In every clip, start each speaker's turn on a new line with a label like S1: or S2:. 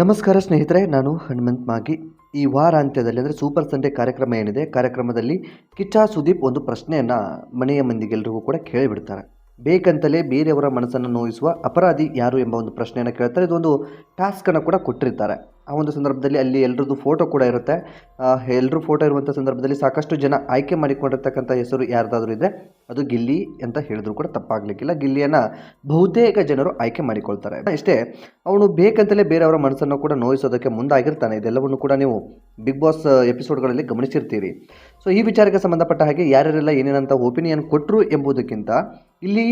S1: ನಮಸ್ಕಾರ ಸ್ನೇಹಿತರೆ, ನಾನು ಹನುಮಂತ್ ಮಾಗಿ. ಈ ವಾರಾಂತ್ಯದಲ್ಲಿ ಅಂದರೆ ಸೂಪರ್ ಸಂಡೇ ಕಾರ್ಯಕ್ರಮ ಏನಿದೆ, ಕಾರ್ಯಕ್ರಮದಲ್ಲಿ ಕಿಚ್ಚ ಸುದೀಪ್ ಒಂದು ಪ್ರಶ್ನೆಯನ್ನು ಮನೆಯ ಮಂದಿಗೆಲ್ಲರಿಗೂ ಕೂಡ ಕೇಳಿಬಿಡ್ತಾರೆ. ಬೇಕಂತಲೇ ಬೇರೆಯವರ ಮನಸ್ಸನ್ನು ನೋಯಿಸುವ ಅಪರಾಧಿ ಯಾರು ಎಂಬ ಒಂದು ಪ್ರಶ್ನೆಯನ್ನು ಕೇಳ್ತಾರೆ. ಇದೊಂದು ಟಾಸ್ಕನ್ನು ಕೂಡ ಕೊಟ್ಟಿರ್ತಾರೆ. ಆ ಒಂದು ಸಂದರ್ಭದಲ್ಲಿ ಅಲ್ಲಿ ಎಲ್ಲರದ್ದು ಫೋಟೋ ಕೂಡ ಇರುತ್ತೆ. ಎಲ್ಲರೂ ಫೋಟೋ ಇರುವಂಥ ಸಂದರ್ಭದಲ್ಲಿ ಸಾಕಷ್ಟು ಜನ ಆಯ್ಕೆ ಮಾಡಿಕೊಂಡಿರ್ತಕ್ಕಂಥ ಹೆಸರು ಯಾರ್ದಾದ್ರೂ ಇದೆ ಅದು ಗಿಲ್ಲಿ ಅಂತ ಹೇಳಿದ್ರು ಕೂಡ ತಪ್ಪಾಗಲಿಕ್ಕಿಲ್ಲ. ಗಿಲ್ಲಿಯನ್ನು ಬಹುತೇಕ ಜನರು ಆಯ್ಕೆ ಮಾಡಿಕೊಳ್ತಾರೆ. ಇಷ್ಟೇ, ಅವನು ಬೇಕಂತಲೇ ಬೇರೆಯವರ ಮನಸ್ಸನ್ನು ಕೂಡ ನೋಯಿಸೋದಕ್ಕೆ ಮುಂದಾಗಿರ್ತಾನೆ. ಇದೆಲ್ಲವನ್ನು ಕೂಡ ನೀವು ಬಿಗ್ ಬಾಸ್ ಎಪಿಸೋಡ್ಗಳಲ್ಲಿ ಗಮನಿಸಿರ್ತೀರಿ. ಸೊ ಈ ವಿಚಾರಕ್ಕೆ ಸಂಬಂಧಪಟ್ಟ ಹಾಗೆ ಯಾರ್ಯಾರೆಲ್ಲ ಏನೇನಂತ ಒಪಿನಿಯನ್ ಕೊಟ್ಟರು ಎಂಬುದಕ್ಕಿಂತ ಇಲ್ಲಿ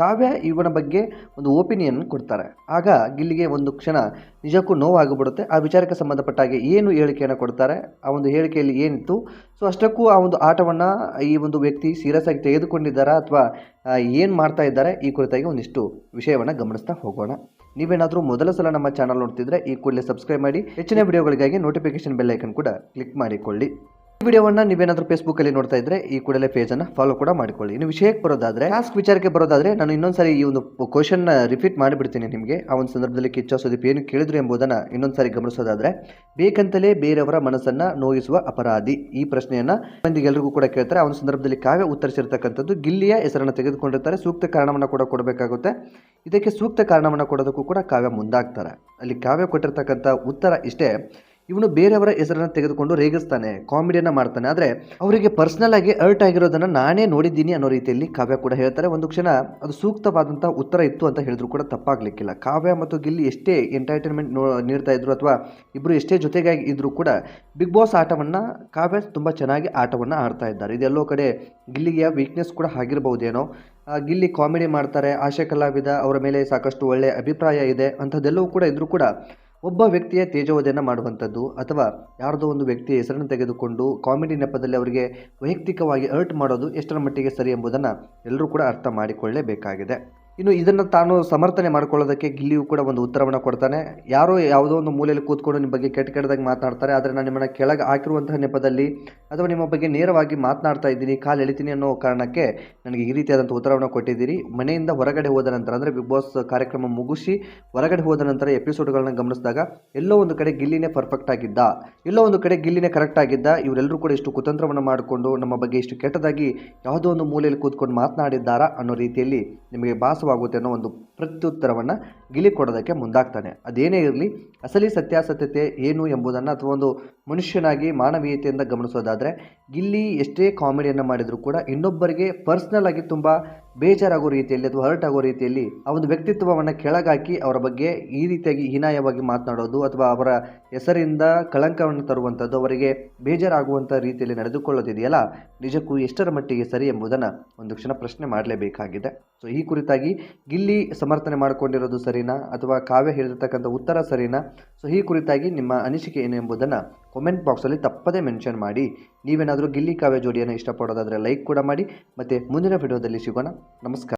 S1: ಕಾವ್ಯ ಇವನ ಬಗ್ಗೆ ಒಂದು ಒಪಿನಿಯನ್ ಕೊಡ್ತಾರೆ. ಆಗ ಗಿಲ್ಲಿಗೆ ಒಂದು ಕ್ಷಣ ನಿಜಕ್ಕೂ ನೋವಾಗಿಬಿಡುತ್ತೆ. ಆ ವಿಚಾರಕ್ಕೆ ಸಂಬಂಧಪಟ್ಟ ಹಾಗೆ ಏನು ಹೇಳಿಕೆಯನ್ನು ಕೊಡ್ತಾರೆ? ಆ ಒಂದು ಹೇಳಿಕೆಯಲ್ಲಿ ಏನಿತ್ತು? ಸೊ ಅಷ್ಟಕ್ಕೂ ಆ ಒಂದು ಆಟವನ್ನು ಈ ಒಂದು ವ್ಯಕ್ತಿ ಸೀರಿಯಸ್ ಆಗಿ ತೆಗೆದುಕೊಂಡಿದ್ದಾರಾ ಅಥವಾ ಏನು ಮಾಡ್ತಾ ಇದ್ದಾರೆ? ಈ ಕುರಿತಾಗಿ ಒಂದಿಷ್ಟು ವಿಷಯವನ್ನು ಗಮನಿಸ್ತಾ ಹೋಗೋಣ. ನೀವೇನಾದರೂ ಮೊದಲ ಸಲ ನಮ್ಮ ಚಾನಲ್ ನೋಡ್ತಿದ್ರೆ ಈ ಕೂಡಲೇ ಸಬ್ಸ್ಕ್ರೈಬ್ ಮಾಡಿ. ಹೆಚ್ಚಿನ ವಿಡಿಯೋಗಳಿಗಾಗಿ ನೋಟಿಫಿಕೇಶನ್ ಬೆಲ್ ಐಕನ್ ಕೂಡ ಕ್ಲಿಕ್ ಮಾಡಿಕೊಳ್ಳಿ. ವಿಡಿಯೋವನ್ನು ಫೇಸ್ಬುಕ್ ಫೇಸ್ಬುಕ್ಕಲ್ಲಿ ನೋಡ್ತಾ ಇದ್ರೆ ಈ ಕೂಡಲೇ ಪೇಜನ್ನು ಫಾಲೋ ಕೂಡ ಮಾಡಿಕೊಳ್ಳಿ. ಇನ್ನು ವಿಷಯಕ್ಕೆ ಬರೋದಾದ್ರೆ ಟಾಸ್ಕ್ ವಿಚಾರಕ್ಕೆ ಬರೋದಾದ್ರೆ ನಾನು ಇನ್ನೊಂದ್ಸರಿ ಈ ಒಂದು ಕ್ವಶನ್ನ ರಿಪೀಟ್ ಮಾಡಿಬಿಡ್ತೀನಿ ನಿಮಗೆ. ಆ ಒಂದು ಸಂದರ್ಭದಲ್ಲಿ ಕಿಚ್ಚ ಸುದೀಪ್ ಏನು ಕೇಳಿದ್ರು ಎಂಬುದನ್ನು ಇನ್ನೊಂದ್ಸರಿ ಗಮನಿಸೋದಾದ್ರೆ, ಬೇಕಂತಲೇ ಬೇರೆಯವರ ಮನಸ್ಸನ್ನ ನೋಯಿಸುವ ಅಪರಾಧಿ ಈ ಪ್ರಶ್ನೆಯನ್ನ ಮಂದಿಗೆ ಎಲ್ರಿಗೂ ಕೂಡ ಕೇಳ್ತಾರೆ. ಆ ಒಂದು ಸಂದರ್ಭದಲ್ಲಿ ಕಾವ್ಯ ಉತ್ತರಿಸಿರ್ತಕ್ಕಂಥದ್ದು ಗಿಲ್ಲಿಯ ಹೆಸರನ್ನು ತೆಗೆದುಕೊಂಡಿರ್ತಾರೆ. ಸೂಕ್ತ ಕಾರಣವನ್ನು ಕೂಡ ಕೊಡಬೇಕಾಗುತ್ತೆ. ಇದಕ್ಕೆ ಸೂಕ್ತ ಕಾರಣವನ್ನು ಕೊಡೋದಕ್ಕೂ ಕೂಡ ಕಾವ್ಯ ಮುಂದಾಗ್ತಾರೆ. ಅಲ್ಲಿ ಕಾವ್ಯ ಕೊಟ್ಟಿರ್ತಕ್ಕಂಥ ಉತ್ತರ ಇಷ್ಟೇ. ಇವನು ಬೇರೆಯವರ ಹೆಸರನ್ನು ತೆಗೆದುಕೊಂಡು ರೇಗಿಸ್ತಾನೆ ಕಾಮಿಡಿಯನ್ನು ಮಾಡ್ತಾನೆ. ಆದರೆ ಅವರಿಗೆ ಪರ್ಸ್ನಲ್ ಆಗಿ ಅರ್ಟ್ ಆಗಿರೋದನ್ನು ನಾನೇ ನೋಡಿದ್ದೀನಿ ಅನ್ನೋ ರೀತಿಯಲ್ಲಿ ಕಾವ್ಯ ಕೂಡ ಹೇಳ್ತಾರೆ. ಒಂದು ಕ್ಷಣ ಅದು ಸೂಕ್ತವಾದಂಥ ಉತ್ತರ ಇತ್ತು ಅಂತ ಹೇಳಿದ್ರು ಕೂಡ ತಪ್ಪಾಗಲಿಕ್ಕಿಲ್ಲ. ಕಾವ್ಯ ಮತ್ತು ಗಿಲ್ಲಿ ಎಷ್ಟೇ ಎಂಟರ್ಟೈನ್ಮೆಂಟ್ ನೀಡ್ತಾ ಇದ್ರು ಅಥವಾ ಇಬ್ಬರು ಎಷ್ಟೇ ಜೊತೆಗಾಗಿ ಇದ್ದರೂ ಕೂಡ ಬಿಗ್ ಬಾಸ್ ಆಟವನ್ನು ಕಾವ್ಯ ತುಂಬ ಚೆನ್ನಾಗಿ ಆಟವನ್ನು ಆಡ್ತಾ ಇದ್ದಾರೆ. ಇದೆಲ್ಲೋ ಕಡೆ ಗಿಲ್ಲಿಗೆ ವೀಕ್ನೆಸ್ ಕೂಡ ಆಗಿರ್ಬೋದೇನೋ ಆ, ಗಿಲ್ಲಿ ಕಾಮಿಡಿ ಮಾಡ್ತಾರೆ ಆಶೆ ಕಲಾವಿದ ಅವರ ಮೇಲೆ ಸಾಕಷ್ಟು ಒಳ್ಳೆಯ ಅಭಿಪ್ರಾಯ ಇದೆ. ಅಂಥದ್ದೆಲ್ಲವೂ ಕೂಡ ಇದ್ದರೂ ಕೂಡ ಒಬ್ಬ ವ್ಯಕ್ತಿಯ ತೇಜೋವಧೆಯನ್ನು ಮಾಡುವಂಥದ್ದು ಅಥವಾ ಯಾರ್ದೋ ಒಂದು ವ್ಯಕ್ತಿಯ ಹೆಸರನ್ನು ತೆಗೆದುಕೊಂಡು ಕಾಮಿಡಿ ನೆಪದಲ್ಲಿ ಅವರಿಗೆ ವೈಯಕ್ತಿಕವಾಗಿ ಅರ್ಟ್ ಮಾಡೋದು ಎಷ್ಟರ ಮಟ್ಟಿಗೆ ಸರಿ ಎಂಬುದನ್ನು ಎಲ್ಲರೂ ಕೂಡ ಅರ್ಥ ಮಾಡಿಕೊಳ್ಳಲೇಬೇಕಾಗಿದೆ ಇನ್ನು ಇದನ್ನು ತಾನು ಸಮರ್ಥನೆ ಮಾಡ್ಕೊಳ್ಳೋದಕ್ಕೆ ಗಿಲ್ಲಿಯು ಕೂಡ ಒಂದು ಉತ್ತರವನ್ನು ಕೊಡ್ತಾನೆ. ಯಾರೋ ಯಾವುದೋ ಒಂದು ಮೂಲೆಯಲ್ಲಿ ಕೂತ್ಕೊಂಡು ನಿಮ್ಮ ಬಗ್ಗೆ ಕೆಟ್ಟ ಕೆಟ್ಟದಾಗಿ ಮಾತನಾಡ್ತಾರೆ. ಆದರೆ ನಾನು ನಿಮ್ಮನ್ನು ಕೆಳಗೆ ಹಾಕಿರುವಂತಹ ನೆಪದಲ್ಲಿ ಅಥವಾ ನಿಮ್ಮ ಬಗ್ಗೆ ನೇರವಾಗಿ ಮಾತನಾಡ್ತಾ ಇದ್ದೀನಿ, ಕಾಲು ಎಳಿತೀನಿ ಅನ್ನೋ ಕಾರಣಕ್ಕೆ ನನಗೆ ಈ ರೀತಿಯಾದಂಥ ಉತ್ತರವನ್ನು ಕೊಟ್ಟಿದ್ದೀರಿ. ಮನೆಯಿಂದ ಹೊರಗಡೆ ಹೋದ ನಂತರ, ಅಂದರೆ ಬಿಗ್ ಬಾಸ್ ಕಾರ್ಯಕ್ರಮ ಮುಗಿಸಿ ಹೊರಗಡೆ ಹೋದ ನಂತರ ಎಪಿಸೋಡ್ಗಳನ್ನ ಗಮನಿಸಿದಾಗ, ಎಲ್ಲೋ ಒಂದು ಕಡೆ ಗಿಲ್ಲಿನೇ ಪರ್ಫೆಕ್ಟ್ ಆಗಿದ್ದ, ಎಲ್ಲೋ ಒಂದು ಕಡೆ ಗಿಲ್ಲಿನೇ ಕರೆಕ್ಟ್ ಆಗಿದ್ದ, ಇವರೆಲ್ಲರೂ ಕೂಡ ಇಷ್ಟು ಕುತಂತ್ರವನ್ನು ಮಾಡಿಕೊಂಡು ನಮ್ಮ ಬಗ್ಗೆ ಇಷ್ಟು ಕೆಟ್ಟದಾಗಿ ಯಾವುದೋ ಒಂದು ಮೂಲೆಯಲ್ಲಿ ಕೂತ್ಕೊಂಡು ಮಾತನಾಡಿದ್ದಾರಾ ಅನ್ನೋ ರೀತಿಯಲ್ಲಿ ನಿಮಗೆ ಭಾಸವಾಗುತ್ತೆ ಅನ್ನೋ ಒಂದು ಪ್ರತ್ಯುತ್ತರವನ್ನು ಗಿಲಿ ಕೊಡೋದಕ್ಕೆ ಮುಂದಾಗ್ತಾನೆ. ಅದೇನೇ ಇರಲಿ, ಅಸಲಿ ಸತ್ಯಾಸತ್ಯತೆ ಏನು ಎಂಬುದನ್ನು ಅಥವಾ ಒಂದು ಮನುಷ್ಯನಾಗಿ ಮಾನವೀಯತೆಯಿಂದ ಗಮನಿಸೋದಾದರೆ, ಗಿಲ್ಲಿ ಎಷ್ಟೇ ಕಾಮಿಡಿಯನ್ನು ಮಾಡಿದರೂ ಕೂಡ ಇನ್ನೊಬ್ಬರಿಗೆ ಪರ್ಸ್ನಲ್ ಆಗಿ ತುಂಬ ಬೇಜಾರಾಗೋ ರೀತಿಯಲ್ಲಿ ಅಥವಾ ಹರ್ಟ್ ಆಗೋ ರೀತಿಯಲ್ಲಿ ಆ ಒಂದು ವ್ಯಕ್ತಿತ್ವವನ್ನು ಕೆಳಗಾಕಿ ಅವರ ಬಗ್ಗೆ ಈ ರೀತಿಯಾಗಿ ಹೀನಾಯವಾಗಿ ಮಾತನಾಡೋದು ಅಥವಾ ಅವರ ಹೆಸರಿಂದ ಕಳಂಕವನ್ನು ತರುವಂಥದ್ದು ಅವರಿಗೆ ಬೇಜಾರಾಗುವಂಥ ರೀತಿಯಲ್ಲಿ ನಡೆದುಕೊಳ್ಳೋದಿದೆಯಲ್ಲ, ನಿಜಕ್ಕೂ ಎಷ್ಟರ ಮಟ್ಟಿಗೆ ಸರಿ ಎಂಬುದನ್ನು ಒಂದು ಕ್ಷಣ ಪ್ರಶ್ನೆ ಮಾಡಲೇಬೇಕಾಗಿದೆ. ಸೊ ಈ ಕುರಿತಾಗಿ ಗಿಲ್ಲಿ ಸಮರ್ಥನೆ ಮಾಡಿಕೊಂಡಿರೋದು ಸರಿನಾ? ಅಥವಾ ಕಾವ್ಯ ಹೇಳಿರ್ತಕ್ಕಂಥ ಉತ್ತರ ಸರಿನಾ? ಸೊ ಈ ಕುರಿತಾಗಿ ನಿಮ್ಮ ಅನಿಸಿಕೆ ಏನು ಎಂಬುದನ್ನು ಕಮೆಂಟ್ ಬಾಕ್ಸಲ್ಲಿ ತಪ್ಪದೇ ಮೆನ್ಷನ್ ಮಾಡಿ. ನೀವೇನಾದರೂ ಗಿಲ್ಲಿ ಕಾವ್ಯ ಜೋಡಿಯನ್ನು ಇಷ್ಟಪಡೋದಾದರೆ ಲೈಕ್ ಕೂಡ ಮಾಡಿ. ಮತ್ತು ಮುಂದಿನ ವಿಡಿಯೋದಲ್ಲಿ ಸಿಗೋಣ. ನಮಸ್ಕಾರ.